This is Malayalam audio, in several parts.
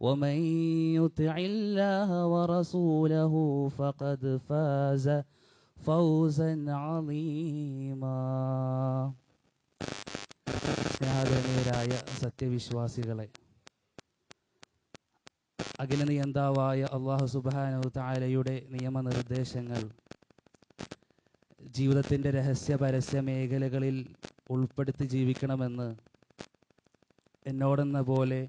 ومن يطع الله ورسوله فقد فاز فوزا عظيما സ്നേഹാദരണീയരായ സത്യവിശ്വാസികളെ അഖില നിയന്താവായ അള്ളാഹു സുബാനു താലയുടെ നിയമനിർദ്ദേശങ്ങൾ ജീവിതത്തിൻ്റെ രഹസ്യ പരസ്യ മേഖലകളിൽ ഉൾപ്പെടുത്തി ജീവിക്കണമെന്ന് എന്നോടെന്ന പോലെ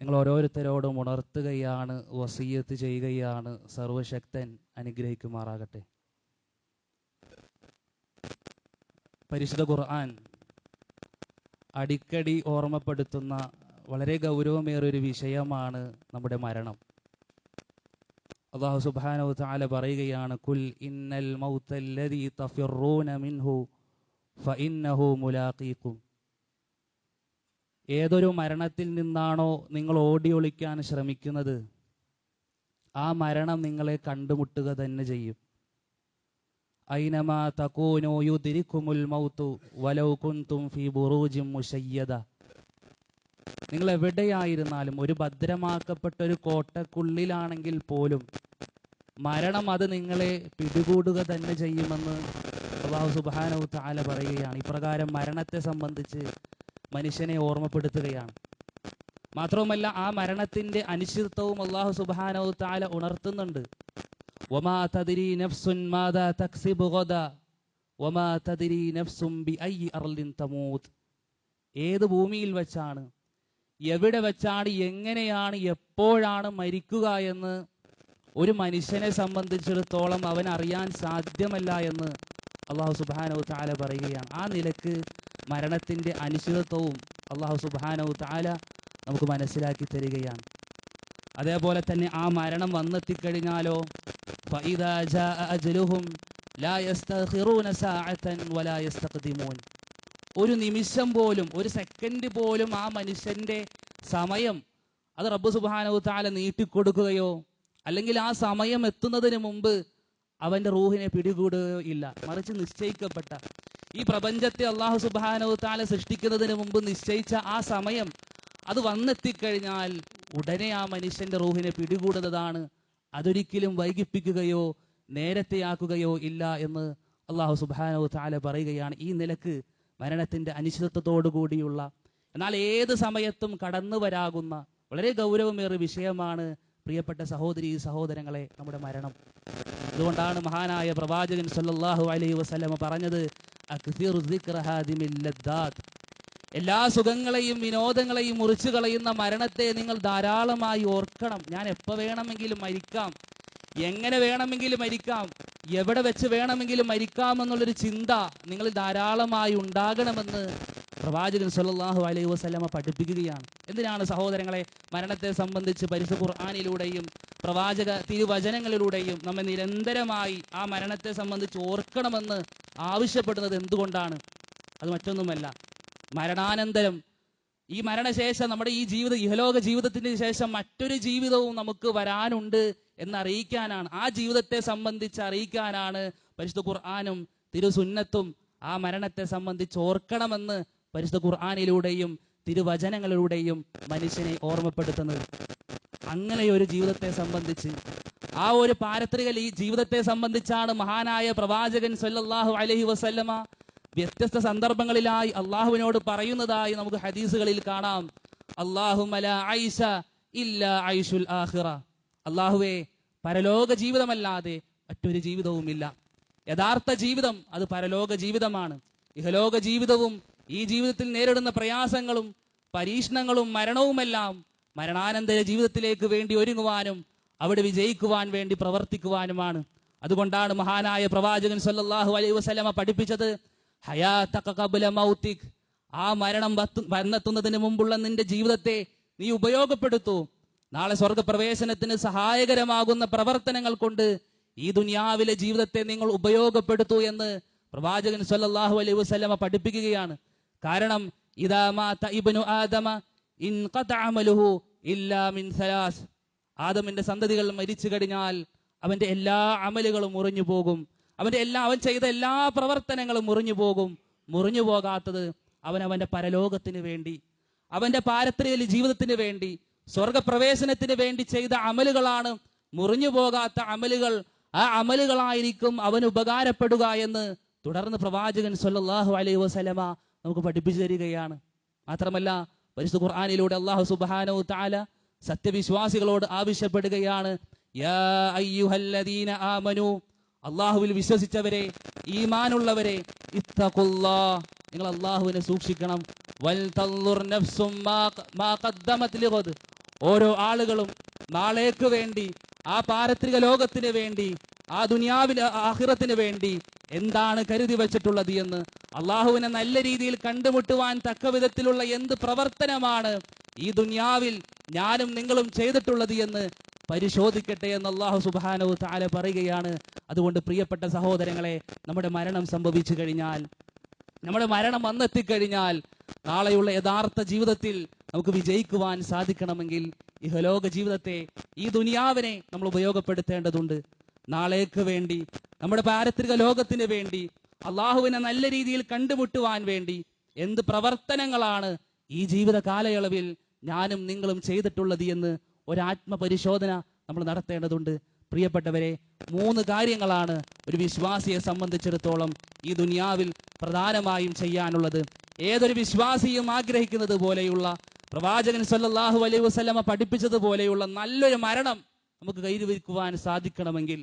നിങ്ങൾ ഓരോരുത്തരോടും ഉണർത്തുകയാണ് വസീയത്ത് ചെയ്യുകയാണ് സർവശക്തൻ അനുഗ്രഹിക്കുമാറാകട്ടെ. പരിശുദ്ധ ഖുർആൻ അടിക്കടി ഓർമ്മപ്പെടുത്തുന്ന വളരെ ഗൗരവമേറിയൊരു വിഷയമാണ് നമ്മുടെ മരണം. അള്ളാഹു തആല പറയുകയാണ് കുൽ ഇന്നൽ മൗത്തല്ലദീ തഫിറൂന മിൻഹു ഫഇന്നഹു മുലാഖീക്കും. ഏതൊരു മരണത്തിൽ നിന്നാണോ നിങ്ങൾ ഓടി ഒളിക്കാൻ ശ്രമിക്കുന്നത്? ആ മരണം നിങ്ങളെ കണ്ടുമുട്ടുക തന്നെ ചെയ്യും. ഐനമാ തകൂനു തിരിക്കുമുൽ മൗത്തു വലൗ കുന്തും ഫി ബുറൂജും മുശയ്യദ. നിങ്ങൾ എവിടെയായിരുന്നാലും ഒരു ഭദ്രമാക്കപ്പെട്ട ഒരു കോട്ടക്കുള്ളിലാണെങ്കിൽ പോലും മരണം അത് നിങ്ങളെ പിടികൂടുക തന്നെ ചെയ്യുമെന്ന് അള്ളാഹു സുബാനു താല പറയുകയാണ്. ഇപ്രകാരം മരണത്തെ സംബന്ധിച്ച് മനുഷ്യനെ ഓർമ്മപ്പെടുത്തുകയാണ്. മാത്രവുമല്ല ആ മരണത്തിന്റെ അനിശ്ചിതത്വവും അള്ളാഹു സുബാനോ താല ഉണർത്തുന്നുണ്ട്. നഫ്സുൻ അർലിൻ ഏത് ഭൂമിയിൽ വെച്ചാണ് എവിടെ വെച്ചാണ് എങ്ങനെയാണ് എപ്പോഴാണ് മരിക്കുക എന്ന് ഒരു മനുഷ്യനെ സംബന്ധിച്ചിടത്തോളം അവൻ അറിയാൻ സാധ്യമല്ല എന്ന് അള്ളാഹു സുബാനോ താല പറയുകയാണ്. ആ നിലയ്ക്ക് മരണത്തിന്റെ അനിശ്ചിതത്വവും അള്ളാഹു സുബാനവും താല നമുക്ക് മനസ്സിലാക്കി തരികയാണ്. അതേപോലെ തന്നെ ആ മരണം വന്നെത്തിക്കഴിഞ്ഞാലോ ഒരു നിമിഷം പോലും ഒരു സെക്കൻഡ് പോലും ആ മനുഷ്യന്റെ സമയം അത് റബ്ബ് സുബാനവു താല നീട്ടിക്കൊടുക്കുകയോ അല്ലെങ്കിൽ ആ സമയം എത്തുന്നതിന് മുമ്പ് അവന്റെ റൂഹിനെ പിടികൂടുകയോ ഇല്ല. മറിച്ച് നിശ്ചയിക്കപ്പെട്ട ഈ പ്രപഞ്ചത്തെ അള്ളാഹു സുബാനവു താല സൃഷ്ടിക്കുന്നതിന് മുമ്പ് നിശ്ചയിച്ച ആ സമയം അത് വന്നെത്തിക്കഴിഞ്ഞാൽ ഉടനെ ആ മനുഷ്യന്റെ റൂഹിനെ പിടികൂടുന്നതാണ്. അതൊരിക്കലും വൈകിപ്പിക്കുകയോ നേരത്തെയാക്കുകയോ ഇല്ല എന്ന് അള്ളാഹു സുബാനവു താല പറയുകയാണ്. ഈ നിലയ്ക്ക് മരണത്തിന്റെ അനിശ്ചിതത്വത്തോടു കൂടിയുള്ള എന്നാൽ ഏത് സമയത്തും കടന്നു വരാകുന്ന വളരെ ഗൗരവമേറിയ വിഷയമാണ് പ്രിയപ്പെട്ട സഹോദരി സഹോദരങ്ങളെ നമ്മുടെ മരണം. അതുകൊണ്ടാണ് മഹാനായ പ്രവാചകൻ സല്ലാഹു അലൈഹി വസ്ലമ പറഞ്ഞത്. എല്ലാ സുഖങ്ങളെയും വിനോദങ്ങളെയും മുറിച്ചു കളയുന്ന മരണത്തെ നിങ്ങൾ ധാരാളമായി ഓർക്കണം. ഞാൻ എപ്പോ വേണമെങ്കിലും മരിക്കാം. എങ്ങനെ വേണമെങ്കിലും മരിക്കാം. എവിടെ വെച്ച് വേണമെങ്കിലും മരിക്കാം എന്നുള്ളൊരു ചിന്ത നിങ്ങൾ ധാരാളമായി ഉണ്ടാകണമെന്ന് പ്രവാചകൻ സല്ലാഹു അലൈഹി വസ്ലമ പഠിപ്പിക്കുകയാണ്. എന്തിനാണ് സഹോദരങ്ങളെ മരണത്തെ സംബന്ധിച്ച് പരിശുദ്ധ ഖുർആാനിലൂടെയും പ്രവാചക തിരുവചനങ്ങളിലൂടെയും നമ്മെ നിരന്തരമായി ആ മരണത്തെ സംബന്ധിച്ച് ഓർക്കണമെന്ന് ആവശ്യപ്പെടുന്നത് എന്തുകൊണ്ടാണ്? അത് മറ്റൊന്നുമല്ല. മരണാനന്തരം ഈ മരണശേഷം നമ്മുടെ ഈ ജീവിത ഇഹലോക ജീവിതത്തിന് ശേഷം മറ്റൊരു ജീവിതവും നമുക്ക് വരാനുണ്ട് എന്നറിയിക്കാനാണ് ആ ജീവിതത്തെ സംബന്ധിച്ച് അറിയിക്കാനാണ് പരിശുദ്ധ ഖുർആാനും തിരുസുന്നത്തും ആ മരണത്തെ സംബന്ധിച്ച് ഓർക്കണമെന്ന് പരിശുദ്ധ ഖുർആാനിലൂടെയും തിരുവചനങ്ങളിലൂടെയും മനുഷ്യനെ ഓർമ്മപ്പെടുത്തുന്നത്. അങ്ങനെ ഒരു ജീവിതത്തെ സംബന്ധിച്ച് ആ ഒരു പാരത്രിക ജീവിതത്തെ സംബന്ധിച്ചാണ് മഹാനായ പ്രവാചകൻ സല്ലല്ലാഹു അലഹി വസല്ലമ വ്യത്യസ്ത സന്ദർഭങ്ങളിലായി അള്ളാഹുവിനോട് പറയുന്നതായി നമുക്ക് ഹദീസുകളിൽ കാണാം. ആഖിറ. അള്ളാഹുവേ പരലോക ജീവിതമല്ലാതെ മറ്റൊരു ജീവിതവുമില്ല. യഥാർത്ഥ ജീവിതം അത് പരലോക ജീവിതമാണ്. ഇഹലോക ജീവിതവും ഈ ജീവിതത്തിൽ നേരിടുന്ന പ്രയാസങ്ങളും പരീക്ഷണങ്ങളും മരണവുമെല്ലാം മരണാനന്തര ജീവിതത്തിലേക്ക് വേണ്ടി ഒരുങ്ങുവാനും അവിടെ വിജയിക്കുവാൻ വേണ്ടി പ്രവർത്തിക്കുവാനുമാണ്. അതുകൊണ്ടാണ് മഹാനായ പ്രവാചകൻ സല്ലാഹു അലൈഹി വസല്ലമ പഠിപ്പിച്ചത് ഹയാതക മൗത്തിക്. ആ മരണം വന്നെത്തുന്നതിന് മുമ്പുള്ള നിന്റെ ജീവിതത്തെ നീ ഉപയോഗപ്പെടുത്തൂ. നാളെ സ്വർഗപ്രവേശനത്തിന് സഹായകരമാകുന്ന പ്രവർത്തനങ്ങൾ കൊണ്ട് ഈ ദുനിയാവിലെ ജീവിതത്തെ നിങ്ങൾ ഉപയോഗപ്പെടുത്തൂ എന്ന് പ്രവാചകൻ സല്ലാഹു അലൈഹി വസ്ലമ പഠിപ്പിക്കുകയാണ്. കാരണം ഇദാ മാത ഇബ്നു ആദമ ഇൻ ഇല്ലാ മിൻ സലാസ്. ആദമിന്റെ സന്തതികൾ മരിച്ചു കഴിഞ്ഞാൽ അവന്റെ എല്ലാ അമലുകളും മുറിഞ്ഞു പോകും. അവന്റെ എല്ലാ അവൻ ചെയ്ത എല്ലാ പ്രവർത്തനങ്ങളും മുറിഞ്ഞു പോകും. മുറിഞ്ഞു പോകാത്തത് അവൻ അവന്റെ പരലോകത്തിന് വേണ്ടി അവന്റെ പാരത്രിക ജീവിതത്തിന് വേണ്ടി സ്വർഗപ്രവേശനത്തിന് വേണ്ടി ചെയ്ത അമലുകളാണ്. മുറിഞ്ഞു പോകാത്ത അമലുകൾ ആ അമലുകളായിരിക്കും അവൻ ഉപകാരപ്പെടുക എന്ന് തുടർന്ന് പ്രവാചകൻ സല്ലല്ലാഹു അലൈഹി വസല്ലമ നമുക്ക് പഠിപ്പിച്ചു തരികയാണ്. മാത്രമല്ല പരിശുദ്ധ ഖുർആാനിലൂടെ അള്ളാഹു സുബാനോ താല സത്യവിശ്വാസികളോട് ആവശ്യപ്പെടുകയാണ് ആമനു അള്ളാഹുവിൽ വിശ്വസിച്ചവരെ ഈമാനുള്ളവരെ ഇത്തഖുല്ലാ നിങ്ങൾ അള്ളാഹുവിനെ സൂക്ഷിക്കണം. വൽ നഫ്സും. ഓരോ ആളുകളും നാളേക്ക് വേണ്ടി ആ പാരത്രിക ലോകത്തിന് വേണ്ടി ആ ദുനിയാവിലെ ആഹിറത്തിന് വേണ്ടി എന്താണ് കരുതി വെച്ചിട്ടുള്ളത് എന്ന് അള്ളാഹുവിനെ നല്ല രീതിയിൽ കണ്ടുമുട്ടുവാൻ തക്ക വിധത്തിലുള്ള എന്ത് പ്രവർത്തനമാണ് ഈ ദുന്യാവിൽ ഞാനും നിങ്ങളും ചെയ്തിട്ടുള്ളത് എന്ന് പരിശോധിക്കട്ടെ എന്ന് അള്ളാഹു സുബാനവ് താല പറയുകയാണ്. അതുകൊണ്ട് പ്രിയപ്പെട്ട സഹോദരങ്ങളെ നമ്മുടെ മരണം സംഭവിച്ചു കഴിഞ്ഞാൽ നമ്മുടെ മരണം വന്നെത്തിക്കഴിഞ്ഞാൽ നാളെയുള്ള യഥാർത്ഥ ജീവിതത്തിൽ നമുക്ക് വിജയിക്കുവാൻ സാധിക്കണമെങ്കിൽ ഇഹലോക ജീവിതത്തെ ഈ ദുനിയാവിനെ നമ്മൾ ഉപയോഗപ്പെടുത്തേണ്ടതുണ്ട്. നാളേക്ക് വേണ്ടി നമ്മുടെ പാരത്രിക ലോകത്തിന് വേണ്ടി അള്ളാഹുവിനെ നല്ല രീതിയിൽ കണ്ടുമുട്ടുവാൻ വേണ്ടി എന്ത് പ്രവർത്തനങ്ങളാണ് ഈ ജീവിത കാലയളവിൽ ഞാനും നിങ്ങളും ചെയ്തിട്ടുള്ളത് എന്ന് ഒരാത്മപരിശോധന നമ്മൾ നടത്തേണ്ടതുണ്ട്. പ്രിയപ്പെട്ടവരെ മൂന്ന് കാര്യങ്ങളാണ് ഒരു വിശ്വാസിയെ സംബന്ധിച്ചിടത്തോളം ഈ ദുനിയാവിൽ പ്രധാനമായും ചെയ്യാനുള്ളത്. ഏതൊരു വിശ്വാസിയും ആഗ്രഹിക്കുന്നത് പോലെയുള്ള പ്രവാചകൻ സല്ലാഹു അലൈഹി വസല്ലമ പഠിപ്പിച്ചതുപോലെയുള്ള നല്ലൊരു മരണം നമുക്ക് കൈവരിക്കുവാൻ സാധിക്കണമെങ്കിൽ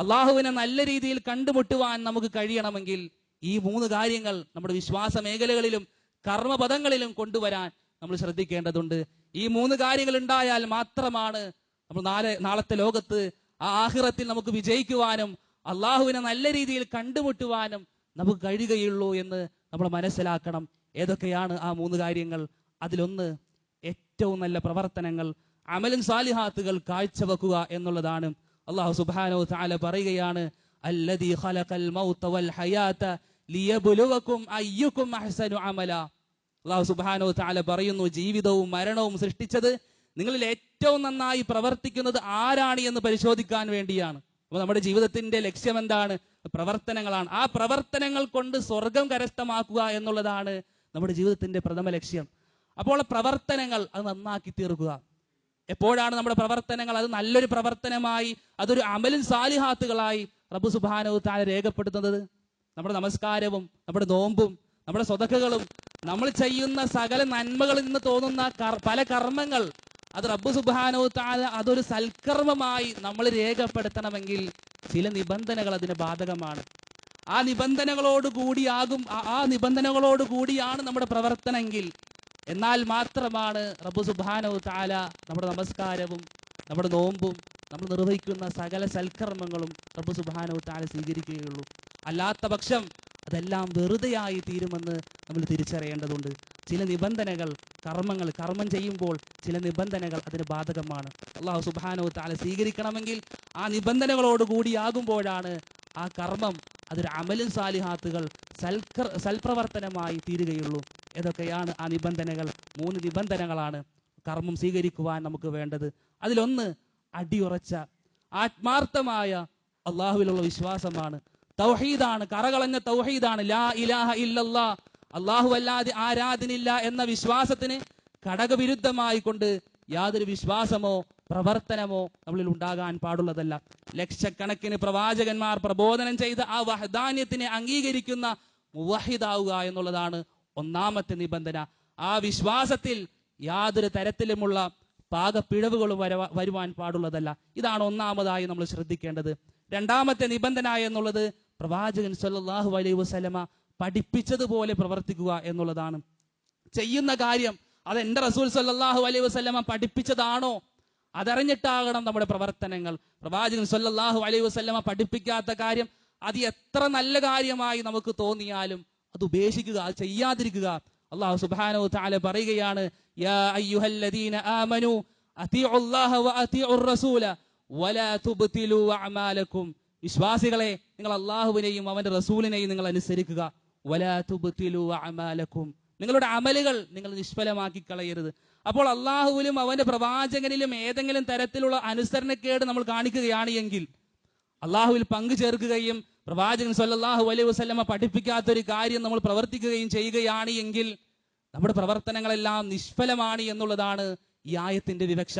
അള്ളാഹുവിനെ നല്ല രീതിയിൽ കണ്ടുമുട്ടുവാൻ നമുക്ക് കഴിയണമെങ്കിൽ ഈ മൂന്ന് കാര്യങ്ങൾ നമ്മുടെ വിശ്വാസ മേഖലകളിലും കർമ്മപദങ്ങളിലും കൊണ്ടുവരാൻ നമ്മൾ ശ്രദ്ധിക്കേണ്ടതുണ്ട്. ഈ മൂന്ന് കാര്യങ്ങൾ ഉണ്ടായാൽ മാത്രമാണ് നമ്മൾ നാളെ നാളത്തെ ലോകത്ത് ആ ആഹിറത്തിൽ നമുക്ക് വിജയിക്കുവാനും അള്ളാഹുവിനെ നല്ല രീതിയിൽ കണ്ടുമുട്ടുവാനും നമുക്ക് കഴിയുകയുള്ളൂ എന്ന് നമ്മൾ മനസ്സിലാക്കണം. ഏതൊക്കെയാണ് ആ മൂന്ന് കാര്യങ്ങൾ? അതിലൊന്ന് ഏറ്റവും നല്ല പ്രവർത്തനങ്ങൾ അമലും സാലിഹാത്തുകൾ കാഴ്ചവെക്കുക എന്നുള്ളതാണ്. അള്ളാഹു സുബ്ഹാനഹു തആല പറയുകയാണ് അല്ലദീ ഖലഖൽ മൗത വൽ ഹയാത ലിയബ്ലുവകും അയ്യുക്കും അഹ്സനു അമല. അള്ളാഹു സുബ്ഹാനഹു തആല പറയുന്നു ജീവിതവും മരണവും സൃഷ്ടിച്ചത് നിങ്ങളിൽ ഏറ്റവും നന്നായി പ്രവർത്തിക്കുന്നത് ആരാണ് എന്ന് പരിശോധിക്കാൻ വേണ്ടിയാണ്. അപ്പൊ നമ്മുടെ ജീവിതത്തിന്റെ ലക്ഷ്യം എന്താണ്? പ്രവർത്തനങ്ങളാണ്. ആ പ്രവർത്തനങ്ങൾ കൊണ്ട് സ്വർഗം കരസ്ഥമാക്കുക എന്നുള്ളതാണ് നമ്മുടെ ജീവിതത്തിന്റെ പ്രഥമ ലക്ഷ്യം. അപ്പോൾ പ്രവർത്തനങ്ങൾ അത് നന്നാക്കി തീർക്കുക. എപ്പോഴാണ് നമ്മുടെ പ്രവർത്തനങ്ങൾ? അത് നല്ലൊരു പ്രവർത്തനമായി അതൊരു അമലും സാലിഹാത്തുകളായി റബ്ബു സുബാനവ് താഴെ രേഖപ്പെടുത്തുന്നത്. നമ്മുടെ നമസ്കാരവും നമ്മുടെ നോമ്പും നമ്മുടെ സ്വതക്കുകളും നമ്മൾ ചെയ്യുന്ന സകല നന്മകളിൽ നിന്ന് തോന്നുന്ന പല കർമ്മങ്ങൾ അത് റബ്ബു സുബാനവ് താഴെ അതൊരു സൽക്കർമ്മമായി നമ്മൾ രേഖപ്പെടുത്തണമെങ്കിൽ ചില നിബന്ധനകൾ അതിന് ബാധകമാണ്. ആ നിബന്ധനകളോട് കൂടിയാകും ആ നിബന്ധനകളോട് കൂടിയാണ് നമ്മുടെ പ്രവർത്തനമെങ്കിൽ എന്നാൽ മാത്രമാണ് റബ്ബു സുബാനോ താല നമ്മുടെ നമസ്കാരവും നമ്മുടെ നോമ്പും നമ്മൾ നിർവഹിക്കുന്ന സകല സൽക്കർമ്മങ്ങളും റബ്ബു സുബാനോ താല സ്വീകരിക്കുകയുള്ളൂ. അല്ലാത്ത പക്ഷം അതെല്ലാം വെറുതെയായി തീരുമെന്ന് നമ്മൾ തിരിച്ചറിയേണ്ടതുണ്ട്. ചില നിബന്ധനകൾ കർമ്മങ്ങൾ കർമ്മം ചെയ്യുമ്പോൾ ചില നിബന്ധനകൾ അതിന് ബാധകമാണ്. അള്ളാഹു സുബാനോ താല സ്വീകരിക്കണമെങ്കിൽ ആ നിബന്ധനകളോട് കൂടിയാകുമ്പോഴാണ് ആ കർമ്മം അതൊരു അമലും സാലിഹാത്തുകൾ സൽക്കർ സൽപ്രവർത്തനമായി തീരുകയുള്ളൂ. ഏതൊക്കെയാണ് ആ നിബന്ധനകൾ. മൂന്ന് നിബന്ധനകളാണ് കർമ്മം സ്വീകരിക്കുവാൻ നമുക്ക് വേണ്ടത്. അതിലൊന്ന് അടിയുറച്ച ആത്മാർത്ഥമായ അള്ളാഹുവിലുള്ള വിശ്വാസമാണ്. തൗഹീദാണ് കറകളഞ്ഞ തൗഹീദാണ്. ലാ ഇലാഹ ഇല്ലല്ലാ അള്ളാഹു അല്ലാതെ ആരാധനില്ല എന്ന വിശ്വാസത്തിന് ഘടകവിരുദ്ധമായി കൊണ്ട് യാതൊരു വിശ്വാസമോ പ്രവർത്തനമോ നമ്മളിൽ ഉണ്ടാകാൻ പാടുള്ളതല്ല. ലക്ഷക്കണക്കിന് പ്രവാചകന്മാർ പ്രബോധനം ചെയ്ത ആ വഹദാന്യത്തിനെ അംഗീകരിക്കുന്ന മുവഹിദാവുക എന്നുള്ളതാണ് ഒന്നാമത്തെ നിബന്ധന. ആ വിശ്വാസത്തിൽ യാതൊരു തരത്തിലുമുള്ള പാകപ്പിഴവുകളും വരവ വരുവാൻ പാടുള്ളതല്ല. ഇതാണ് ഒന്നാമതായി നമ്മൾ ശ്രദ്ധിക്കേണ്ടത്. രണ്ടാമത്തെ നിബന്ധന എന്നുള്ളത് പ്രവാചകൻ സല്ലാഹു അലൈഹി വസല്ലമ പഠിപ്പിച്ചതുപോലെ പ്രവർത്തിക്കുക എന്നുള്ളതാണ്. ചെയ്യുന്ന കാര്യം അത് എന്റെ റസൂൽ സല്ലാഹു അലൈഹി വസ്ലമ പഠിപ്പിച്ചതാണോ? അതറിഞ്ഞിട്ടാകണം നമ്മുടെ പ്രവർത്തനങ്ങൾ. പ്രവാചകൻ സല്ലാഹു അലൈഹി വസ്ലമ പഠിപ്പിക്കാത്ത കാര്യം അത് എത്ര നല്ല കാര്യമായി നമുക്ക് തോന്നിയാലും അത് ഉപേക്ഷിക്കുക അത് ചെയ്യാതിരിക്കുക. അള്ളാഹു സുബാനോ താല പറയുകയാണ് വിശ്വാസികളെ നിങ്ങൾ അള്ളാഹുവിനെയും അവന്റെ റസൂലിനെയും നിങ്ങൾ അനുസരിക്കുക. അഅമാലക്കും നിങ്ങളുടെ അമലുകൾ നിങ്ങൾ നിഷ്ഫലമാക്കി കളയരുത്. അപ്പോൾ അള്ളാഹുവിലും അവന്റെ പ്രവാചകനിലും ഏതെങ്കിലും തരത്തിലുള്ള അനുസരണക്കേട് നമ്മൾ കാണിക്കുകയാണ് എങ്കിൽ അള്ളാഹുവിൽ പങ്കു ചേർക്കുകയും പ്രവാചകൻ സല്ലാഹു അലൈഹി വസല്ലമ പഠിപ്പിക്കാത്തൊരു കാര്യം നമ്മൾ പ്രവർത്തിക്കുകയും ചെയ്യുകയാണ് എങ്കിൽ നമ്മുടെ പ്രവർത്തനങ്ങളെല്ലാം നിഷ്ഫലമാണ് എന്നുള്ളതാണ് ഈ ആയത്തിന്റെ വിവക്ഷ.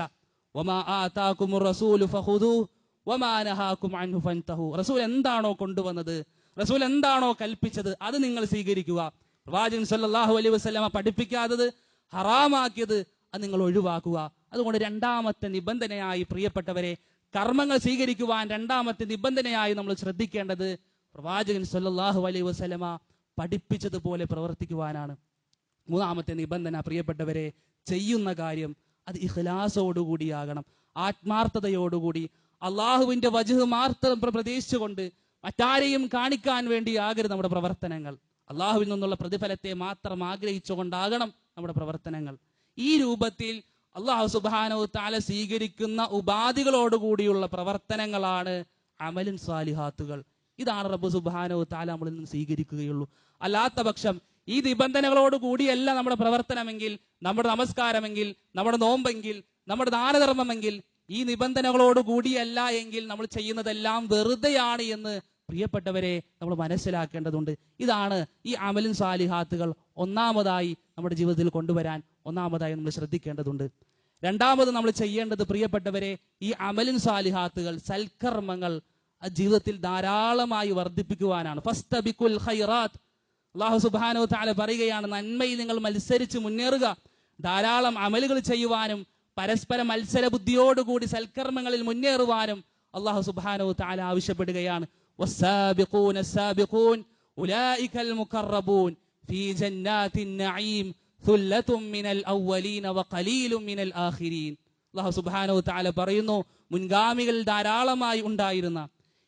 റസൂൽ എന്താണോ കൊണ്ടുവന്നത് റസൂൽ എന്താണോ കൽപ്പിച്ചത് അത് നിങ്ങൾ സ്വീകരിക്കുക. പ്രവാചകൻ സല്ലാഹു അലൈഹി വസല്ലമ പഠിപ്പിക്കാത്തത് ഹറാമാക്കിയത് അത് നിങ്ങൾ ഒഴിവാക്കുക. അതുകൊണ്ട് രണ്ടാമത്തെ നിബന്ധനയായി പ്രിയപ്പെട്ടവരെ കർമ്മങ്ങൾ സ്വീകരിക്കുവാൻ രണ്ടാമത്തെ നിബന്ധനയായി നമ്മൾ ശ്രദ്ധിക്കേണ്ടത് പ്രവാചകൻ സല്ലാഹു അലൈ വസല്ലമ പഠിപ്പിച്ചതുപോലെ പ്രവർത്തിക്കുവാനാണ്. മൂന്നാമത്തെ നിബന്ധന പ്രിയപ്പെട്ടവരെ ചെയ്യുന്ന കാര്യം അത് ഇഹ്ലാസോടുകൂടിയാകണം ആത്മാർത്ഥതയോടുകൂടി. അള്ളാഹുവിന്റെ വജുഹ് പ്ര- പ്രതീക്ഷിച്ചുകൊണ്ട് മറ്റാരെയും കാണിക്കാൻ വേണ്ടി വേണ്ടിയാകരുത് നമ്മുടെ പ്രവർത്തനങ്ങൾ. അള്ളാഹുവിൽ നിന്നുള്ള പ്രതിഫലത്തെ മാത്രം ആഗ്രഹിച്ചുകൊണ്ടാകണം നമ്മുടെ പ്രവർത്തനങ്ങൾ. ഈ രൂപത്തിൽ അള്ളാഹു സുബാനോ താല സ്വീകരിക്കുന്ന ഉപാധികളോടുകൂടിയുള്ള പ്രവർത്തനങ്ങളാണ് അമലിൻ സാലിഹാത്തുകൾ. ഇതാണ് റബ്ബു സുബാനോ താല നമ്മളിൽ നിന്ന് സ്വീകരിക്കുകയുള്ളൂ. അല്ലാത്ത പക്ഷം ഈ നിബന്ധനകളോട് കൂടിയല്ല നമ്മുടെ പ്രവർത്തനമെങ്കിൽ നമ്മുടെ നമസ്കാരമെങ്കിൽ നമ്മുടെ നോമ്പെങ്കിൽ നമ്മുടെ ദാനധർമ്മമെങ്കിൽ ഈ നിബന്ധനകളോട് കൂടിയല്ല എങ്കിൽ നമ്മൾ ചെയ്യുന്നതെല്ലാം വെറുതെയാണ് എന്ന് പ്രിയപ്പെട്ടവരെ നമ്മൾ മനസ്സിലാക്കേണ്ടതുണ്ട്. ഇതാണ് ഈ അമലിൻ സാലിഹാത്തുകൾ ഒന്നാമതായി നമ്മുടെ ജീവിതത്തിൽ കൊണ്ടുവരാൻ ഒന്നാമതായി നമ്മൾ ശ്രദ്ധിക്കേണ്ടതുണ്ട്. രണ്ടാമത് നമ്മൾ ചെയ്യേണ്ടത് പ്രിയപ്പെട്ടവരെ ഈ അമലിൻ സാലിഹാത്തുകൾ സൽക്കർമ്മങ്ങൾ ജീവിതത്തിൽ ധാരാളമായി വർദ്ധിപ്പിക്കുവാനാണ്. ഫസ്റ്റ് ഫസ്തബിക്കുൽ ഹൈറാത്ത് അള്ളാഹു സുബാനോ താല പറയുകയാണ് നന്മയിൽ നിങ്ങൾ മത്സരിച്ച് മുന്നേറുക. ധാരാളം അമലുകൾ ചെയ്യുവാനും പരസ്പര മത്സര ബുദ്ധിയോടുകൂടി സൽക്കർമ്മങ്ങളിൽ മുന്നേറുവാനും അള്ളാഹു സുബാനോ താല ആവശ്യപ്പെടുകയാണ്. والسابقون السابقون أولئك المقربون في جنات النعيم ثلة من الأولين وقليل من الآخرين അള്ളാഹു സുബാനോ താല പറയുന്നു മുൻഗാമികൾ ധാരാളമായി ഉണ്ടായിരുന്ന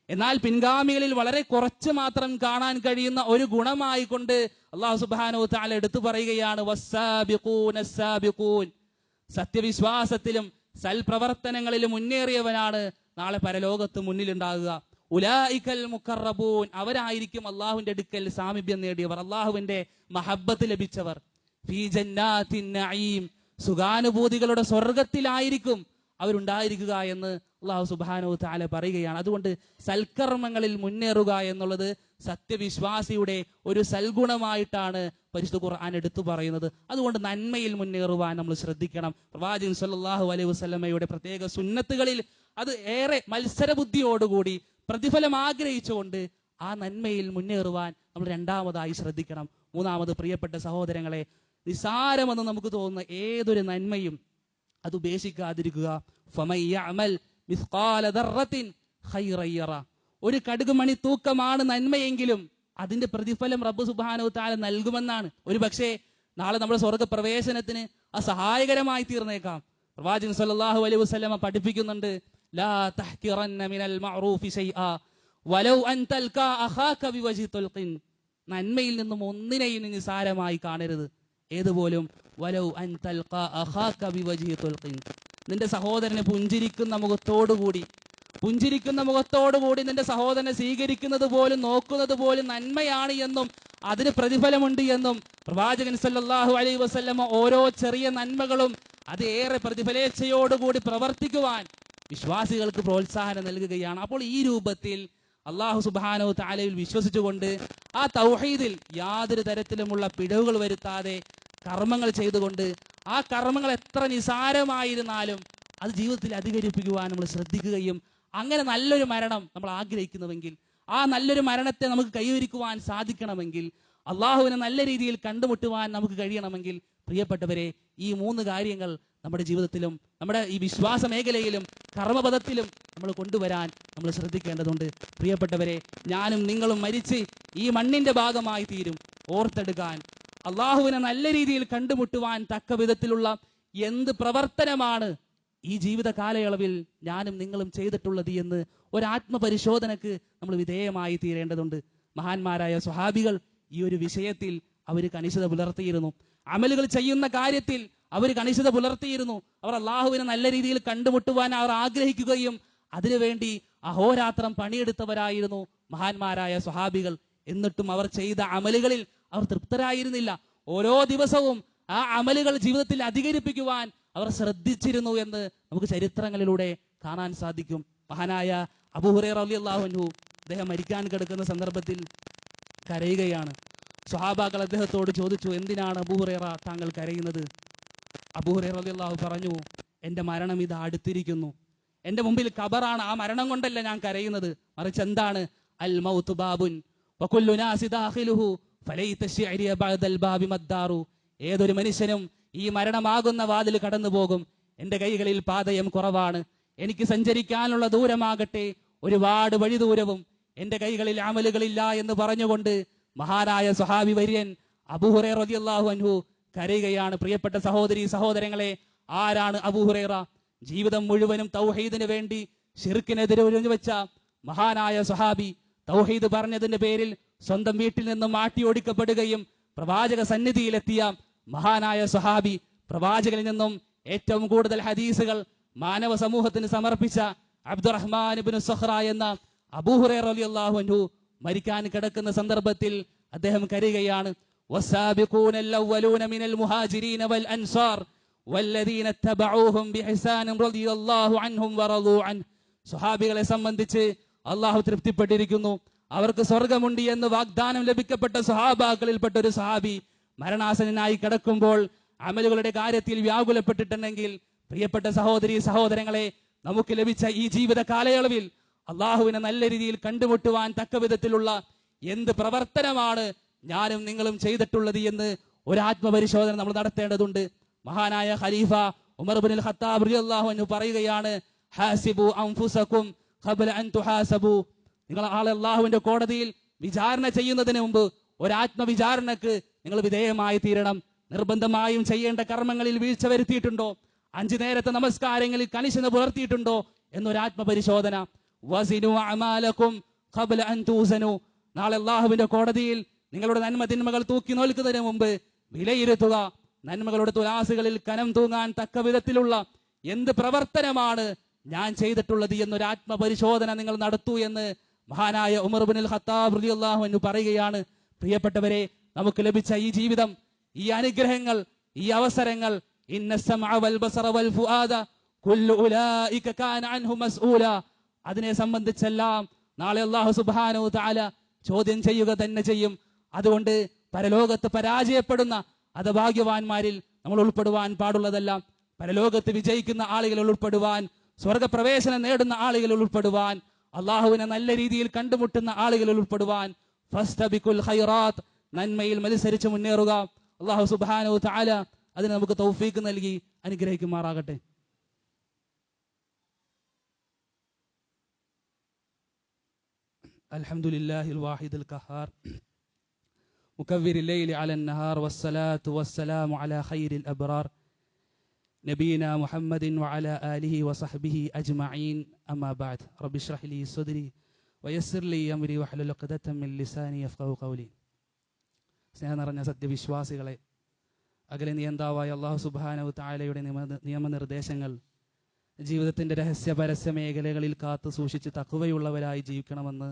എന്നാൽ പിൻഗാമികളിൽ വളരെ കുറച്ച് മാത്രം കാണാൻ കഴിയുന്ന ഒരു ഗുണമായി കൊണ്ട് അള്ളാഹു സുബാനോ താല എടുത്തു പറയുകയാണ് വസ്സാബിഖൂൻ അസ്സാബിഖൂൻ സത്യവിശ്വാസത്തിലും സൽപ്രവർത്തനങ്ങളിലും മുന്നേറിയവനാണ് നാളെ പരലോകത്ത് മുന്നിലുണ്ടാകുക ഉലായിക്കൽ മുക്കറബൂൻ അവരായിരിക്കും അള്ളാഹുവിന്റെ അടുക്കൽ സാമീപ്യം നേടിയവർ. അള്ളാഹുവിന്റെ മഹബത്ത് ലഭിച്ചവർ. സുഖാനുഭൂതികളുടെ സ്വർഗത്തിലായിരിക്കും അവരുണ്ടായിരിക്കുക എന്ന് അള്ളാഹു സുബാനോ താല പറയുകയാണ്. അതുകൊണ്ട് സൽക്കർമ്മങ്ങളിൽ മുന്നേറുക എന്നുള്ളത് സത്യവിശ്വാസിയുടെ ഒരു സൽഗുണമായിട്ടാണ് പരിശുദ്ധ ഖുർആൻ എടുത്തു പറയുന്നത്. അതുകൊണ്ട് നന്മയിൽ മുന്നേറുവാൻ നമ്മൾ ശ്രദ്ധിക്കണം. പ്രവാചകൻ സല്ലാഹു അലൈഹി വസ്ലമയുടെ പ്രത്യേക സുന്നത്തുകളിൽ അത് ഏറെ മത്സരബുദ്ധിയോടുകൂടി പ്രതിഫലം ആഗ്രഹിച്ചുകൊണ്ട് ആ നന്മയിൽ മുന്നേറുവാൻ നമ്മൾ രണ്ടാമതായി ശ്രദ്ധിക്കണം. മൂന്നാമത് പ്രിയപ്പെട്ട സഹോദരങ്ങളെ നിസാരമെന്ന് നമുക്ക് തോന്നുന്ന ഏതൊരു നന്മയും അത് ഉപേക്ഷിക്കാതിരിക്കുക. ഒരു കടുകുമണി തൂക്കമാണ് നന്മയെങ്കിലും അതിന്റെ പ്രതിഫലം റബ്ബ് തആല നൽകുമെന്നാണ്. ഒരു പക്ഷേ നാളെ നമ്മുടെ സ്വർഗ പ്രവേശനത്തിന് അസഹായകരമായി സഹായകരമായി തീർന്നേക്കാം. പ്രവാചകൻ സല്ലാഹു അലൈഹി വസല്ലമ പഠിപ്പിക്കുന്നുണ്ട് ലാ തഹ്കിറന്ന മിനൽ മഅറൂഫി ശൈആ വലൗ അൻ تلقى അഖാക بوجه തുൽഖിൻ നന്മയിൽ നിന്നും ഒന്നിനെയും നിസാരമായി കാണരുത്. ഏതുപോലും? വലൗ അൻ തൽഖാ അഖാക ബിവജ്ഹി തുൽഖിൻ നിന്റെ സഹോദരനെ പുഞ്ചിരിക്കുന്ന മുഖത്തോടുകൂടി പുഞ്ചിരിക്കുന്ന മുഖത്തോടുകൂടി നിന്റെ സഹോദരനെ സ്വീകരിക്കുന്നത് പോലും നോക്കുന്നത് പോലും നന്മയാണ് എന്നും അതിന് പ്രതിഫലമുണ്ട് എന്നും പ്രവാചകൻ സല്ലല്ലാഹു അലൈഹി വസല്ലമ ഓരോ ചെറിയ നന്മകളും അത് ഏറെ പ്രതിഫലേച്ഛയോടുകൂടി പ്രവർത്തിക്കുവാൻ വിശ്വാസികൾക്ക് പ്രോത്സാഹനം നൽകുകയാണ്. അപ്പോൾ ഈ രൂപത്തിൽ അള്ളാഹു സുബാനോ താലയിൽ വിശ്വസിച്ചുകൊണ്ട് ആ തൗഹീദിൽ യാതൊരു തരത്തിലുമുള്ള പിഴവുകൾ വരുത്താതെ കർമ്മങ്ങൾ ചെയ്തുകൊണ്ട് ആ കർമ്മങ്ങൾ എത്ര നിസാരമായിരുന്നാലും അത് ജീവിതത്തിൽ അധികരിപ്പിക്കുവാൻ നമ്മൾ ശ്രദ്ധിക്കുകയും അങ്ങനെ നല്ലൊരു മരണം നമ്മൾ ആഗ്രഹിക്കുന്നുവെങ്കിൽ ആ നല്ലൊരു മരണത്തെ നമുക്ക് കൈവരിക്കുവാൻ സാധിക്കണമെങ്കിൽ അള്ളാഹുവിനെ നല്ല രീതിയിൽ കണ്ടുമുട്ടുവാൻ നമുക്ക് കഴിയണമെങ്കിൽ പ്രിയപ്പെട്ടവരെ ഈ മൂന്ന് കാര്യങ്ങൾ നമ്മുടെ ജീവിതത്തിലും നമ്മുടെ ഈ വിശ്വാസ മേഖലയിലും കർമ്മപഥത്തിലും നമ്മൾ കൊണ്ടുവരാൻ നമ്മൾ ശ്രദ്ധിക്കേണ്ടതുണ്ട്. പ്രിയപ്പെട്ടവരെ ഞാനും നിങ്ങളും മരിച്ച് ഈ മണ്ണിന്റെ ഭാഗമായി തീരും. ഓർത്തെടുക്കാൻ അള്ളാഹുവിനെ നല്ല രീതിയിൽ കണ്ടുമുട്ടുവാൻ തക്ക വിധത്തിലുള്ള എന്ത് പ്രവർത്തനമാണ് ഈ ജീവിത കാലയളവിൽ ഞാനും നിങ്ങളും ചെയ്തിട്ടുള്ളത് എന്ന് ഒരാത്മപരിശോധനക്ക് നമ്മൾ വിധേയമായി തീരേണ്ടതുണ്ട്. മഹാന്മാരായ സ്വഹാബികൾ ഈ ഒരു വിഷയത്തിൽ അവർ കണിശത പുലർത്തിയിരുന്നു. അമലുകൾ ചെയ്യുന്ന കാര്യത്തിൽ അവർ കണിശത പുലർത്തിയിരുന്നു. അവർ അള്ളാഹുവിനെ നല്ല രീതിയിൽ കണ്ടുമുട്ടുവാൻ അവർ ആഗ്രഹിക്കുകയും അതിനുവേണ്ടി അഹോരാത്രം പണിയെടുത്തവരായിരുന്നു മഹാന്മാരായ സ്വഹാബികൾ. എന്നിട്ടും അവർ ചെയ്ത അമലുകളിൽ അവർ തൃപ്തരായിരുന്നില്ല. ഓരോ ദിവസവും ആ അമലുകൾ ജീവിതത്തിൽ അധികരിപ്പിക്കുവാൻ അവർ ശ്രദ്ധിച്ചിരുന്നു എന്ന് നമുക്ക് ചരിത്രങ്ങളിലൂടെ കാണാൻ സാധിക്കും. മഹാനായ അബുഹുറേ റളിയല്ലാഹു അള്ളാഹുനു അദ്ദേഹം മരിക്കാൻ കിടക്കുന്ന സന്ദർഭത്തിൽ കരയുകയാണ്. സ്വഹാബാക്കൾ അദ്ദേഹത്തോട് ചോദിച്ചു എന്തിനാണ് അബൂഹുറൈറ താങ്കൾ കരയുന്നത്? അബൂഹുറൈറ റളിയല്ലാഹു പറഞ്ഞു എന്റെ മരണം ഇത് അടുത്തിരിക്കുന്നു. എന്റെ മുമ്പിൽ കബറാണ് ആ മരണം കൊണ്ടല്ല ഞാൻ കരയുന്നത്. മറിച്ച് എന്താണ്? അൽ മൗത്ത് ബാബുൻ. ഏതൊരു മനുഷ്യനും ഈ മരണമാകുന്ന വാതിൽ കടന്നു പോകും എന്റെ കൈകളിൽ പാതയം കുറവാണ്. എനിക്ക് സഞ്ചരിക്കാനുള്ള ദൂരമാകട്ടെ. ഒരുപാട് വഴി ദൂരവും. എന്റെ കൈകളിൽ അമലുകളില്ല എന്ന് പറഞ്ഞുകൊണ്ട് മഹാനായ സ്വഹാബി വര്യൻ അബുഹുറേ റളിയല്ലാഹു അൻഹു കരയുകയാണ് പ്രിയപ്പെട്ട സഹോദരി സഹോദരങ്ങളെ. ആരാണ് അബൂഹുറൈറ ജീവിതം മുഴുവനും തൗഹീദിന് വേണ്ടി ഷിർക്കിനെതിരെ ഒഴിഞ്ഞു വെച്ച മഹാനായ സുഹാബി തൗഹീദ് പറഞ്ഞതിന്റെ പേരിൽ സ്വന്തം വീട്ടിൽ നിന്നും മാറ്റി ഓടിക്കപ്പെടുകയും പ്രവാചക സന്നിധിയിലെത്തിയ മഹാനായ സുഹാബി പ്രവാചകനിൽ നിന്നും ഏറ്റവും കൂടുതൽ ഹദീസുകൾ മാനവ സമൂഹത്തിന് സമർപ്പിച്ച അബ്ദുറഹ്മാൻ സഹ്റ എന്ന അബൂഹുറൈറ റളിയല്ലാഹു അൻഹു മരിക്കാൻ കിടക്കുന്ന സന്ദർഭത്തിൽ അദ്ദേഹം കരയുകയാണ്. والسابقون الأولون من المهاجرين والأنصار والذين اتبعوهم بإحسان رضي الله عنهم ورضوا عنه സ്വഹാബികളെ സംബന്ധിച്ച് അള്ളാഹു തൃപ്തിപ്പെട്ടിരിക്കുന്നു അവർക്ക് സ്വർഗമുണ്ട് എന്ന് വാഗ്ദാനം ലഭിക്കപ്പെട്ട സ്വഹാബാക്കളിൽപ്പെട്ട ഒരു സ്വഹാബി മരണാസനായി കിടക്കുമ്പോൾ അമലുകളുടെ കാര്യത്തിൽ വ്യാകുലപ്പെട്ടിട്ടുണ്ടെങ്കിൽ പ്രിയപ്പെട്ട സഹോദരി സഹോദരങ്ങളെ നമുക്ക് ലഭിച്ച ഈ ജീവിത കാലയളവിൽ അള്ളാഹുവിനെ നല്ല രീതിയിൽ കണ്ടുമുട്ടുവാൻ തക്ക വിധത്തിലുള്ള എന്ത് പ്രവർത്തനമാണ് ഞാനും നിങ്ങളും ചെയ്തിട്ടുള്ളത് എന്ന് ഒരു ആത്മപരിശോധന നമ്മൾ നടത്തേണ്ടതുണ്ട്. മഹാനായ ഖലീഫ ഉമർ ബിൻ ഖത്താബ് റളിയല്ലാഹു അൻഹു പറയുകയാണ് ഹാസിബു അൻഫുസകും ഖബല അൻ നിങ്ങൾ ആളെ അള്ളാഹുവിന്റെ കോടതിയിൽ വിചാരണ ചെയ്യുന്നതിന് മുമ്പ് ഒരാത്മവിചാരണക്ക് നിങ്ങൾ വിധേയമായി തീരണം. നിർബന്ധമായും ചെയ്യേണ്ട കർമ്മങ്ങളിൽ വീഴ്ച വരുത്തിയിട്ടുണ്ടോ? അഞ്ചു നേരത്തെ നമസ്കാരങ്ങളിൽ കണിശന പുലർത്തിയിട്ടുണ്ടോ? എന്നൊരാത്മപരിശോധന. വസിനു അമാലക്കും ഖബല അൻ നാളെ അള്ളാഹുവിന്റെ കോടതിയിൽ നിങ്ങളുടെ നന്മ തിന്മകൾ തൂക്കി നോൽക്കുന്നതിന് മുമ്പ് വിലയിരുത്തുക. നന്മകളുടെ തുലാസുകളിൽ കനം തൂങ്ങാൻ തക്ക വിധത്തിലുള്ള എന്ത് പ്രവർത്തനമാണ് ഞാൻ ചെയ്തിട്ടുള്ളത് എന്നൊരു ആത്മപരിശോധന നിങ്ങൾ നടത്തൂ എന്ന് മഹാനായ ഉമർ ബിൻ ഖത്താബ് റളിയല്ലാഹു അൻഹു പറയുകയാണ്. പ്രിയപ്പെട്ടവരെ നമുക്ക് ലഭിച്ച ഈ ജീവിതം ഈ അനുഗ്രഹങ്ങൾ ഈ അവസരങ്ങൾ അതിനെ സംബന്ധിച്ചെല്ലാം നാളെ അള്ളാഹു സുബാനോ താല ചോദ്യം ചെയ്യുക തന്നെ ചെയ്യും. അതുകൊണ്ട് പരലോകത്ത് പരാജയപ്പെടുന്ന അതഭാഗ്യവാന്മാരിൽ നമ്മൾ ഉൾപ്പെടുവാൻ പാടുള്ളതെല്ലാം പരലോകത്ത് വിജയിക്കുന്ന ആളുകളിൽ ഉൾപ്പെടുവാൻ സ്വർഗപ്രവേശനം നേടുന്ന ആളുകളിൽ ഉൾപ്പെടുവാൻ അള്ളാഹുവിനെ നല്ല രീതിയിൽ കണ്ടുമുട്ടുന്ന ആളുകളിൽ ഉൾപ്പെടുവാൻ. ഫസ്തബിക്കുൽ നന്മയിൽ മത്സരിച്ച് മുന്നേറുക. അള്ളാഹു സുബാനോ താല അതിന് നമുക്ക് തൗഫീക്ക് നൽകി അനുഗ്രഹിക്കുമാറാകട്ടെ. അലഹമുല്ലാഹിൽ വാഹിദുൽ കഹാർ مكفر الليل على النهار والصلاة والسلام على خير الأبرار نبينا محمد وعلى آله وصحبه أجمعين أما بعد رب اشرح لي صدري ويسر لي أمري واحلل عقدة من لساني يفقه قولي സ്നേഹം നിറഞ്ഞ സത്യവിശ്വാസികളെ അകലെ നിയന്താവായ അള്ളാഹു സുബാനവു തായാലയുടെ നിയമ നിയമനിർദ്ദേശങ്ങൾ ജീവിതത്തിന്റെ രഹസ്യ പരസ്യ മേഖലകളിൽ കാത്തു സൂക്ഷിച്ച് തക്കുവയുള്ളവരായി ജീവിക്കണമെന്ന്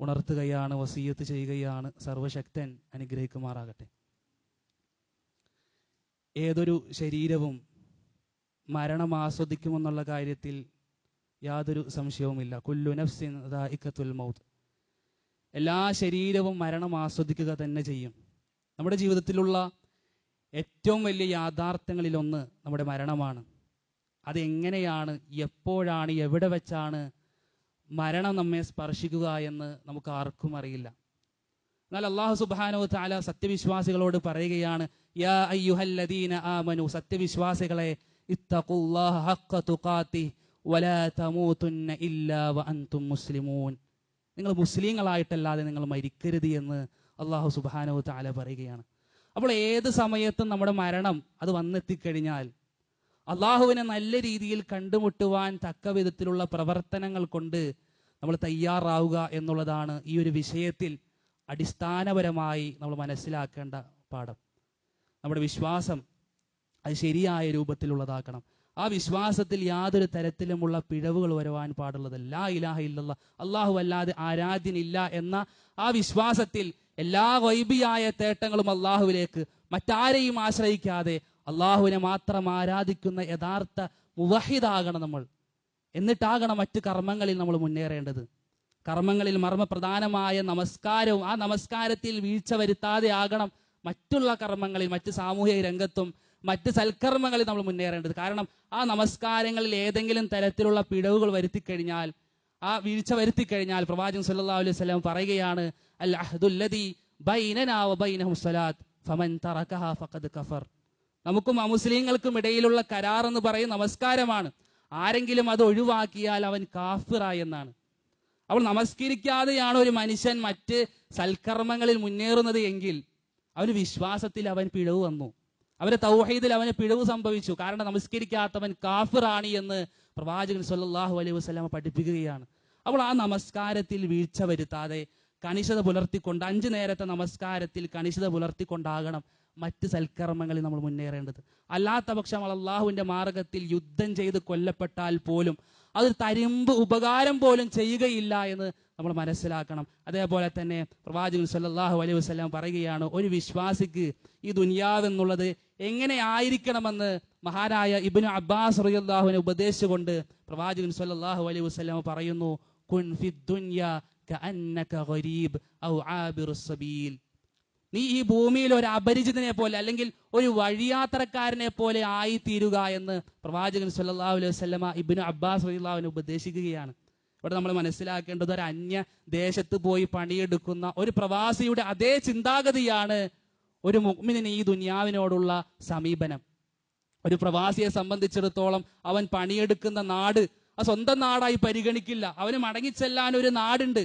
ഉണർത്തുകയാണ് വസീയത്ത് ചെയ്യുകയാണ് സർവശക്തൻ അനുഗ്രഹിക്കുമാറാകട്ടെ. ഏതൊരു ശരീരവും മരണം ആസ്വദിക്കുമെന്നുള്ള കാര്യത്തിൽ യാതൊരു സംശയവുമില്ല. കുല്ലുനഫ്സിൻ നഫ്സിൻ ദാഇഖത്തുൽ മൗത്ത്. എല്ലാ ശരീരവും മരണം ആസ്വദിക്കുക തന്നെ ചെയ്യും. നമ്മുടെ ജീവിതത്തിലുള്ള ഏറ്റവും വലിയ യാഥാർത്ഥ്യങ്ങളിലൊന്ന് നമ്മുടെ മരണമാണ്. അതെങ്ങനെയാണ് എപ്പോഴാണ് എവിടെ വെച്ചാണ് മരണം നമ്മെ സ്പർശിക്കുക എന്ന് നമുക്ക് ആർക്കും അറിയില്ല. എന്നാൽ അള്ളാഹു സുബാനോ താല സത്യവിശ്വാസികളോട് പറയുകയാണ് യാ അയ്യുഹല്ലദീന സത്യവിശ്വാസികളെ ഇത്തഖുല്ലാഹ വലാ തമൂതുന്ന ഇല്ലാ മുസ്ലിമൂൻ. നിങ്ങൾ മുസ്ലിങ്ങളായിട്ടല്ലാതെ നിങ്ങൾ മരിക്കരുത് എന്ന് അള്ളാഹു സുബാനോ താല പറയുകയാണ്. അപ്പോൾ ഏത് സമയത്തും നമ്മുടെ മരണം അത് വന്നെത്തിക്കഴിഞ്ഞാൽ അള്ളാഹുവിനെ നല്ല രീതിയിൽ കണ്ടുമുട്ടുവാൻ തക്ക വിധത്തിലുള്ള പ്രവർത്തനങ്ങൾ കൊണ്ട് നമ്മൾ തയ്യാറാവുക എന്നുള്ളതാണ് ഈ ഒരു വിഷയത്തിൽ അടിസ്ഥാനപരമായി നമ്മൾ മനസ്സിലാക്കേണ്ട പാഠം. നമ്മുടെ വിശ്വാസം അത് ശരിയായ രൂപത്തിലുള്ളതാക്കണം. ആ വിശ്വാസത്തിൽ യാതൊരു തരത്തിലുമുള്ള പിഴവുകൾ വരുവാൻ പാടുള്ളതല്ല. ഇലാഹ ഇല്ലല്ല. അള്ളാഹു അല്ലാതെ ആരാധ്യനില്ല എന്ന ആ വിശ്വാസത്തിൽ എല്ലാ വൈബിയായ തേട്ടങ്ങളും അള്ളാഹുവിലേക്ക് മറ്റാരെയും ആശ്രയിക്കാതെ അള്ളാഹുവിനെ മാത്രം ആരാധിക്കുന്ന യഥാർത്ഥ മുവഹിദാകണം നമ്മൾ. എന്നിട്ടാകണം മറ്റു കർമ്മങ്ങളിൽ നമ്മൾ മുന്നേറേണ്ടത്. കർമ്മങ്ങളിൽ മർമ്മപ്രധാനമായ നമസ്കാരവും ആ നമസ്കാരത്തിൽ വീഴ്ച വരുത്താതെ ആകണം മറ്റുള്ള കർമ്മങ്ങളിൽ മറ്റ് സാമൂഹിക രംഗത്തും മറ്റ് സൽക്കർമ്മങ്ങളിൽ നമ്മൾ മുന്നേറേണ്ടത്. കാരണം ആ നമസ്കാരങ്ങളിൽ ഏതെങ്കിലും തരത്തിലുള്ള പിഴവുകൾ വരുത്തിക്കഴിഞ്ഞാൽ ആ വീഴ്ച വരുത്തിക്കഴിഞ്ഞാൽ പ്രവാചകൻ സല്ലാ അലൈഹി സ്വലം പറയുകയാണ് അൽ അഹ്ദുല്ലദി ബൈനനാ വബൈനഹും സലാത്ത് ഫമൻ തറക്കഹ ഫഖദ് കഫർ. നമുക്കും അമുസ്ലിങ്ങൾക്കും ഇടയിലുള്ള കരാർ എന്ന് പറയും നമസ്കാരമാണ്. ആരെങ്കിലും അത് ഒഴിവാക്കിയാൽ അവൻ കാഫിറായി എന്നാണ്. അപ്പോൾ നമസ്കരിക്കാതെയാണ് ഒരു മനുഷ്യൻ മറ്റ് സൽക്കർമ്മങ്ങളിൽ മുന്നേറുന്നത് എങ്കിൽ അവന് വിശ്വാസത്തിൽ അവൻ പിഴവ് വന്നു. അവരെ തൗഹീദിൽ അവന് പിഴവ് സംഭവിച്ചു. കാരണം നമസ്കരിക്കാത്തവൻ കാഫിറാണ് എന്ന് പ്രവാചകൻ സല്ലാഹു അലൈഹി വസ്ലാമ പഠിപ്പിക്കുകയാണ്. അപ്പോൾ ആ നമസ്കാരത്തിൽ വീഴ്ച വരുത്താതെ കണിശത പുലർത്തിക്കൊണ്ട് അഞ്ചു നേരത്തെ നമസ്കാരത്തിൽ കണിശത പുലർത്തിക്കൊണ്ടാകണം. മറ്റ് സൽക്കർമ്മങ്ങളിൽ നമ്മൾ മുന്നേറേണ്ടത്. അല്ലാത്ത പക്ഷം അള്ളാഹുവിന്റെ മാർഗത്തിൽ യുദ്ധം ചെയ്ത് കൊല്ലപ്പെട്ടാൽ പോലും അത് തരിമ്പ് ഉപകാരം പോലും ചെയ്യുകയില്ല എന്ന് നമ്മൾ മനസ്സിലാക്കണം. അതേപോലെ തന്നെ പ്രവാചകൻ സല്ലാഹു അലൈഹി വസ്ലാം പറയുകയാണ് ഒരു വിശ്വാസിക്ക് ഈ ദുനിയാവെന്നുള്ളത് എങ്ങനെ ആയിരിക്കണമെന്ന് മഹാനായ ഇബ്നു അബ്ബാസ് റളിയല്ലാഹുവിനെ ഉപദേശിച്ചുകൊണ്ട് പ്രവാചകൻ സല്ലാഹു അലൈഹി വസ്ലാം പറയുന്നു കുൻ ഫിദ് ദുനിയ നീ ഈ ഭൂമിയിൽ ഒരു അപരിചിതനെ പോലെ അല്ലെങ്കിൽ ഒരു വഴിയാത്രക്കാരനെ പോലെ ആയിത്തീരുക തീരുക എന്ന് പ്രവാചകൻ സല്ലാ അലൈഹി വസല്ലമ ഇബ്നു അബ്ബാസ് റളിയല്ലാഹുവിനെ ഉപദേശിക്കുകയാണ്. ഇവിടെ നമ്മൾ മനസ്സിലാക്കേണ്ടത് ഒരു അന്യ ദേശത്ത് പോയി പണിയെടുക്കുന്ന ഒരു പ്രവാസിയുടെ അതേ ചിന്താഗതിയാണ് ഒരു മുഗ്മിനിന് ഈ ദുനിയാവിനോടുള്ള സമീപനം. ഒരു പ്രവാസിയെ സംബന്ധിച്ചിടത്തോളം അവൻ പണിയെടുക്കുന്ന നാട് ആ സ്വന്തം നാടായി പരിഗണിക്കില്ല. അവന് മടങ്ങിച്ചെല്ലാൻ ഒരു നാടുണ്ട്.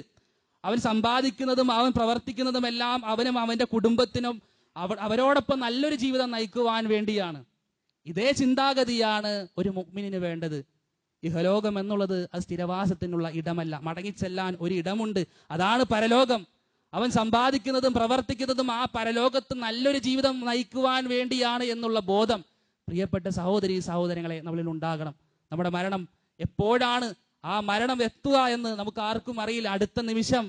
അവൻ സമ്പാദിക്കുന്നതും അവൻ പ്രവർത്തിക്കുന്നതും എല്ലാം അവനും അവന്റെ കുടുംബത്തിനും അവ അവരോടൊപ്പം നല്ലൊരു ജീവിതം നയിക്കുവാൻ വേണ്ടിയാണ്. ഇതേ ചിന്താഗതിയാണ് ഒരു മുഗ്മിനിന് വേണ്ടത്. ഇഹലോകം എന്നുള്ളത് അത് സ്ഥിരവാസത്തിനുള്ള ഇടമല്ല. മടങ്ങിച്ചെല്ലാൻ ഒരു ഇടമുണ്ട്. അതാണ് പരലോകം. അവൻ സമ്പാദിക്കുന്നതും പ്രവർത്തിക്കുന്നതും ആ പരലോകത്ത് നല്ലൊരു ജീവിതം നയിക്കുവാൻ വേണ്ടിയാണ് എന്നുള്ള ബോധം പ്രിയപ്പെട്ട സഹോദരി സഹോദരങ്ങളെ നമ്മളിൽ ഉണ്ടാകണം. നമ്മുടെ മരണം എപ്പോഴാണ് ആ മരണം എത്തുക എന്ന് നമുക്ക് ആർക്കും അറിയില്ല. അടുത്ത നിമിഷം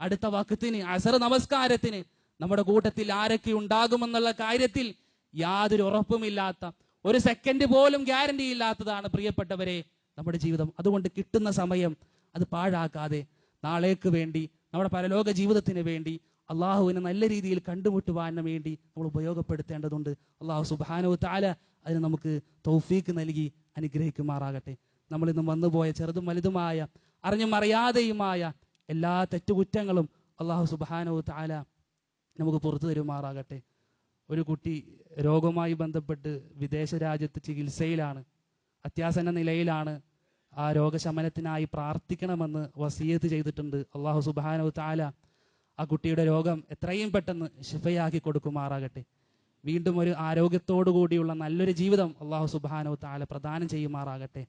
അടുത്ത വക്കത്തിന് അസർ നമസ്കാരത്തിന് നമ്മുടെ കൂട്ടത്തിൽ ആരൊക്കെ ഉണ്ടാകുമെന്നുള്ള കാര്യത്തിൽ യാതൊരു ഉറപ്പുമില്ലാത്ത ഒരു സെക്കൻഡ് പോലും ഗ്യാരണ്ടി ഇല്ലാത്തതാണ് പ്രിയപ്പെട്ടവരെ നമ്മുടെ ജീവിതം. അതുകൊണ്ട് കിട്ടുന്ന സമയം അത് പാഴാക്കാതെ നാളേക്ക് വേണ്ടി നമ്മുടെ പരലോക ജീവിതത്തിന് വേണ്ടി അള്ളാഹുവിനെ നല്ല രീതിയിൽ കണ്ടുമുട്ടുവാനും വേണ്ടി നമ്മൾ ഉപയോഗപ്പെടുത്തേണ്ടതുണ്ട്. അള്ളാഹു സുബാനു താല അതിന് നമുക്ക് തൗഫീക്ക് നൽകി അനുഗ്രഹിക്കുമാറാകട്ടെ. നമ്മൾ ഇന്ന് വന്നുപോയ ചെറുതും വലുതുമായ അറിഞ്ഞും അറിയാതെയുമായ എല്ലാ തെറ്റുകുറ്റങ്ങളും അള്ളാഹു സുബാനോ താല നമുക്ക് പുറത്തു തരുമാറാകട്ടെ. ഒരു കുട്ടി രോഗവുമായി ബന്ധപ്പെട്ട് വിദേശ രാജ്യത്ത് ചികിത്സയിലാണ് അത്യാസന്ന നിലയിലാണ് ആ രോഗശമനത്തിനായി പ്രാർത്ഥിക്കണമെന്ന് വസീയത്ത് ചെയ്തിട്ടുണ്ട് അള്ളാഹു സുബാനോ താല ആ കുട്ടിയുടെ രോഗം എത്രയും പെട്ടെന്ന് ശിഫയാക്കി കൊടുക്കുമാറാകട്ടെ. വീണ്ടും ഒരു ആരോഗ്യത്തോടു കൂടിയുള്ള നല്ലൊരു ജീവിതം അള്ളാഹു സുബാനോ താല പ്രദാനം ചെയ്യുമാറാകട്ടെ.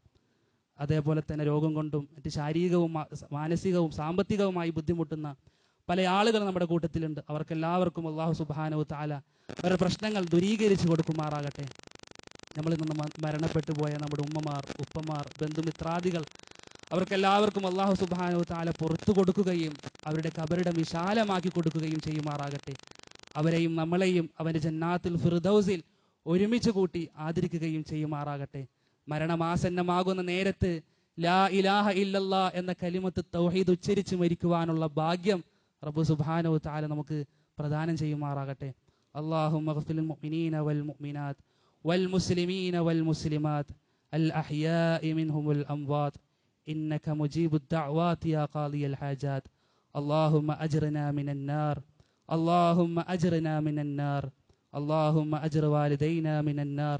അതേപോലെ തന്നെ രോഗം കൊണ്ടും മറ്റ് ശാരീരികവും മാനസികവും സാമ്പത്തികവുമായി ബുദ്ധിമുട്ടുന്ന പല ആളുകൾ നമ്മുടെ കൂട്ടത്തിലുണ്ട്. അവർക്കെല്ലാവർക്കും അള്ളാഹു സുബാനു താല അവരുടെ പ്രശ്നങ്ങൾ ദൂരീകരിച്ചു കൊടുക്കുമാറാകട്ടെ. നമ്മളിൽ നിന്ന് മരണപ്പെട്ടു പോയ നമ്മുടെ ഉമ്മമാർ ഉപ്പമാർ ബന്ധുമിത്രാദികൾ അവർക്കെല്ലാവർക്കും അള്ളാഹു സുബാനു താല പുറത്തു കൊടുക്കുകയും അവരുടെ കബറിടം വിശാലമാക്കി കൊടുക്കുകയും ചെയ്യുമാറാകട്ടെ. അവരെയും നമ്മളെയും അവന്റെ ജന്നാത്തിൽ ഫിർദൌസിൽ ഒരുമിച്ച് കൂട്ടി ആദരിക്കുകയും ചെയ്യുമാറാകട്ടെ. മരണമാസന്നമാകുന്ന നേരത്ത് ലാ ഇലാഹ ഇല്ലല്ലാ എന്ന കലിമത്ത് തൗഹീദ് ഉച്ചരിച്ച് മരിക്കുവാനുള്ള ഭാഗ്യം റബ്ബു സുബ്ഹാനഹു തആല നമുക്ക് പ്രദാനം ചെയ്യുമാറാകട്ടെ അല്ലാഹുമ്മ ഗ്ഫിൽ മുഅ്മിനീന വൽ മുഅ്മിനാത്ത് വൽ മുസ്ലിമീന വൽ മുസ്ലിമാത്ത് അൽ അഹ്യാഇ മിൻഹും വൽ അംവാത്ത് إنك مجيب الدعوات يا قاضي الحاجات اللهم أجرنا من النار اللهم أجرنا من النار اللهم أجر والدينا من النار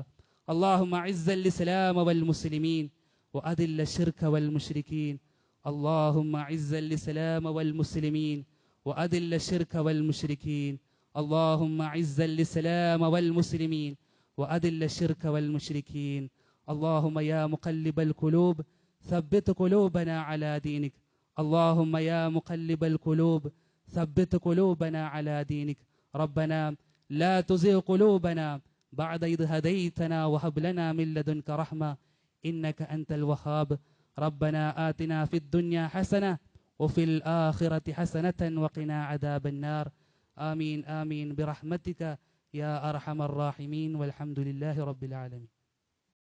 اللهم أعز الإسلام والمسلمين وأذل الشرك والمشركين اللهم أعز الإسلام والمسلمين وأذل الشرك والمشركين اللهم أعز الإسلام والمسلمين وأذل الشرك والمشركين اللهم يا مقلب القلوب ثبت قلوبنا على دينك اللهم يا مقلب القلوب ثبت قلوبنا على دينك ربنا لا تزغ قلوبنا بعد إذ هديتنا وهب لنا من لدنك رحمة إنك أنت الوهاب. ربنا آتنا في الدنيا حسنة وفي الآخرة حسنة وقنا عذاب النار. آمين آمين. برحمتك يا أرحم الراحمين. والحمد لله رب العالمين.